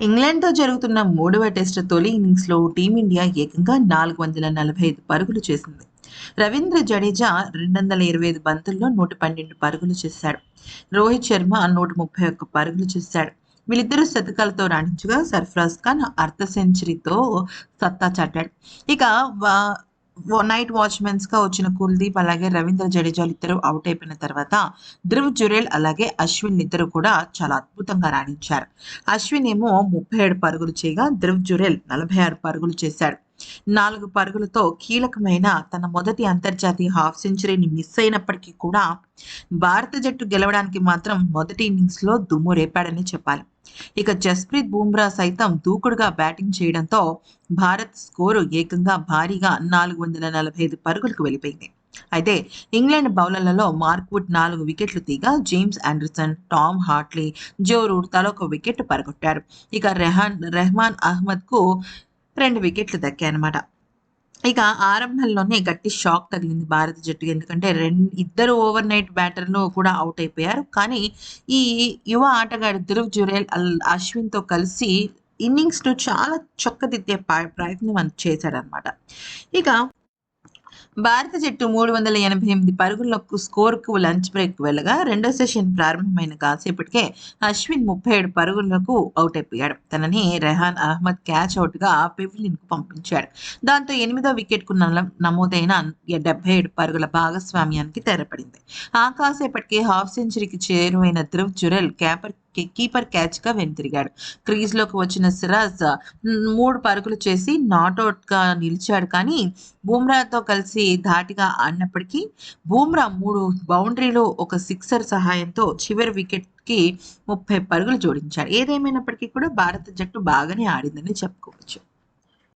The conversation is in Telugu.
ఇంగ్లాండ్తో జరుగుతున్న మూడవ టెస్ట్ తొలి ఇన్నింగ్స్లో టీమిండియా ఏకంగా నాలుగు వందల నలభై ఐదు పరుగులు చేసింది. రవీంద్ర జడేజా రెండు వందల ఇరవై ఐదు బంతుల్లో నూట పన్నెండు పరుగులు చేశాడు. రోహిత్ శర్మ నూట ముప్పై ఒక్క పరుగులు చేశాడు. వీళ్ళిద్దరూ శతకాలతో రాణించగా సర్ఫరాజ్ ఖాన్ అర్ధ సెంచరీతో సత్తా చాటాడు. ఇక వా- నైట్ వాచ్మెన్స్గా వచ్చిన కుల్దీప్ అలాగే రవీంద్ర జడేజాలు ఇద్దరు అవుట్ అయిపోయిన తర్వాత ధ్రువ్ జురేల్ అలాగే అశ్విన్ ఇద్దరు కూడా చాలా అద్భుతంగా రాణించారు. అశ్విన్ ఏమో ముప్పై ఏడు పరుగులు చేయగా ధ్రువ్ జురేల్ నలభై ఆరు పరుగులు చేశాడు. నాలుగు పరుగులతో కీలకమైన తన మొదటి అంతర్జాతీయ హాఫ్ సెంచరీని మిస్ అయినప్పటికీ కూడా భారత జట్టు గెలవడానికి మాత్రం మొదటి ఇన్నింగ్స్లో దుమ్ము రేపాడని చెప్పాలి. ఇక జస్ప్రీత్ బూమ్రా సైతం దూకుడుగా బ్యాటింగ్ చేయడంతో భారత్ స్కోరు ఏకంగా భారీగా నాలుగు వందల నలభై ఐదు పరుగులకు వెళ్ళిపోయింది. అయితే ఇంగ్లాండ్ బౌలర్లలో మార్క్వుడ్ నాలుగు వికెట్లు తీగా James Anderson Tom Hartley Joe Root తలొక wicket పరగొట్టారు. ఇక రెహాన్ రెహమాన్ అహ్మద్కు రెండు వికెట్లు దక్కాయన్నమాట. ఇక ఆరంభంలోనే గట్టి షాక్ తగిలింది భారత జట్టుకి ఎందుకంటే రెండు ఇద్దరు ఓవర్ నైట్ బ్యాటర్లు కూడా అవుట్ అయిపోయారు. కానీ ఈ యువ ఆటగాడు ధృవ్ జురేల్ అల్ అశ్విన్తో కలిసి ఇన్నింగ్స్ను చాలా చొక్కదిద్దే ప్రయత్నం చేశాడనమాట ఇక భారత జట్టు మూడు వందల ఎనభై ఎనిమిది పరుగులకు స్కోర్కు లంచ్ బ్రేక్ వెళ్ళగా రెండో సెషన్ ప్రారంభమైన కాసేపటికే అశ్విన్ ముప్పై ఏడు పరుగులకు అవుట్ అయిపోయాడు. తనని రెహాన్ అహ్మద్ క్యాచ్ అవుట్గా పెవిలిన్కు పంపించాడు. దాంతో ఎనిమిదో వికెట్కు నమోదైన డెబ్బై ఏడు పరుగుల భాగస్వామ్యానికి తెరపడింది. ఆ కాసేపటికి హాఫ్ సెంచరీకి చేరువైన ధ్రువ్ జురెల్ క్యాపర్ కీపర్ క్యాచ్గా వెనుతిరిగాడు క్రీజ్లోకి వచ్చిన సిరాజ్ మూడు పరుగులు చేసి నాట్అవుట్గా నిలిచాడు. కానీ బూమ్రాతో కలిసి ధాటిగా ఆడినప్పటికీ బూమ్రా మూడు బౌండరీలో ఒక సిక్సర్ సహాయంతో చివరి వికెట్కి ముప్పై పరుగులు జోడించాడు. ఏదేమైనప్పటికీ కూడా భారత జట్టు బాగానే ఆడిందని చెప్పుకోవచ్చు.